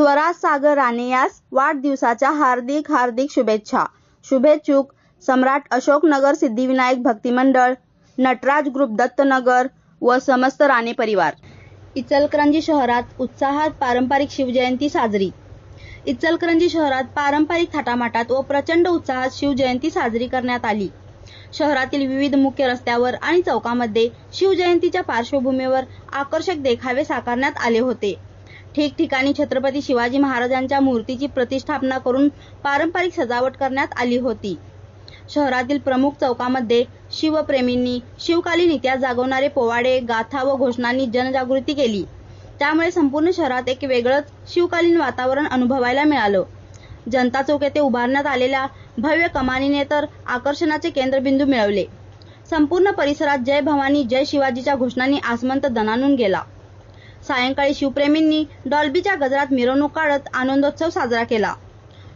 सागर राणे यास वाढदिवसाच्या हार्दिक हार्दिक शुभेच्छा. शुभेच्छुक सम्राट अशोकनगर सिद्धिविनायक भक्ती मंडळ नटराज ग्रुप दत्तनगर व समस्त राणे परिवार. इचलकरंजी शहरात उत्साहात पारंपरिक शिवजयंती साजरी. इचलकरंजी शहरात पारंपरिक थाटामाटात व प्रचंड उत्साहात शिवजयंती साजरी करण्यात आली. शहरातील विविध मुख्य रस्त्यावर आणि चौकामध्ये शिवजयंतीच्या पार्श्वभूमीवर आकर्षक देखावे साकारण्यात आले होते. ठिकठिकाणी छत्रपती शिवाजी महाराजांच्या मूर्तीची प्रतिष्ठापना करून पारंपरिक सजावट करण्यात आली होती. शहरातील प्रमुख चौकामध्ये शिवप्रेमींनी शिवकालीन इतिहास जागवणारे पोवाडे गाथा व घोषणांनी जनजागृती केली. त्यामुळे संपूर्ण शहरात एक वेगळंच शिवकालीन वातावरण अनुभवायला मिळालं. जनता चौक येथे उभारण्यात आलेल्या भव्य कमानीने तर आकर्षणाचे केंद्रबिंदू मिळवले. संपूर्ण परिसरात जय भवानी जय शिवाजीच्या घोषणांनी आसमंत दणानून गेला. सायंकाळी शिवप्रेमींनी डॉल्बीच्या गजरात मिरवणूक काढत आनंदोत्सव साजरा केला.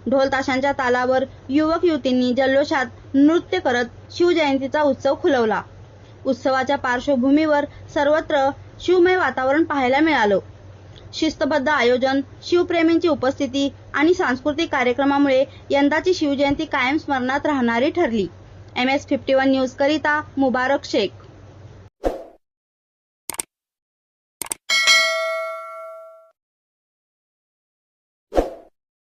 ढोल ताशांच्या तालावर युवक युवतींनी जल्लोषात नृत्य करत शिवजयंतीचा उत्सव खुलवला. उत्सवाच्या पार्श्वभूमीवर सर्वत्र शिवमय वातावरण पाहायला मिळालं. शिस्तबद्ध आयोजन शिवप्रेमींची उपस्थिती आणि सांस्कृतिक कार्यक्रमामुळे यंदाची शिवजयंती कायम स्मरणात राहणारी ठरली. M S fifty one news करिता मुबारक शेख.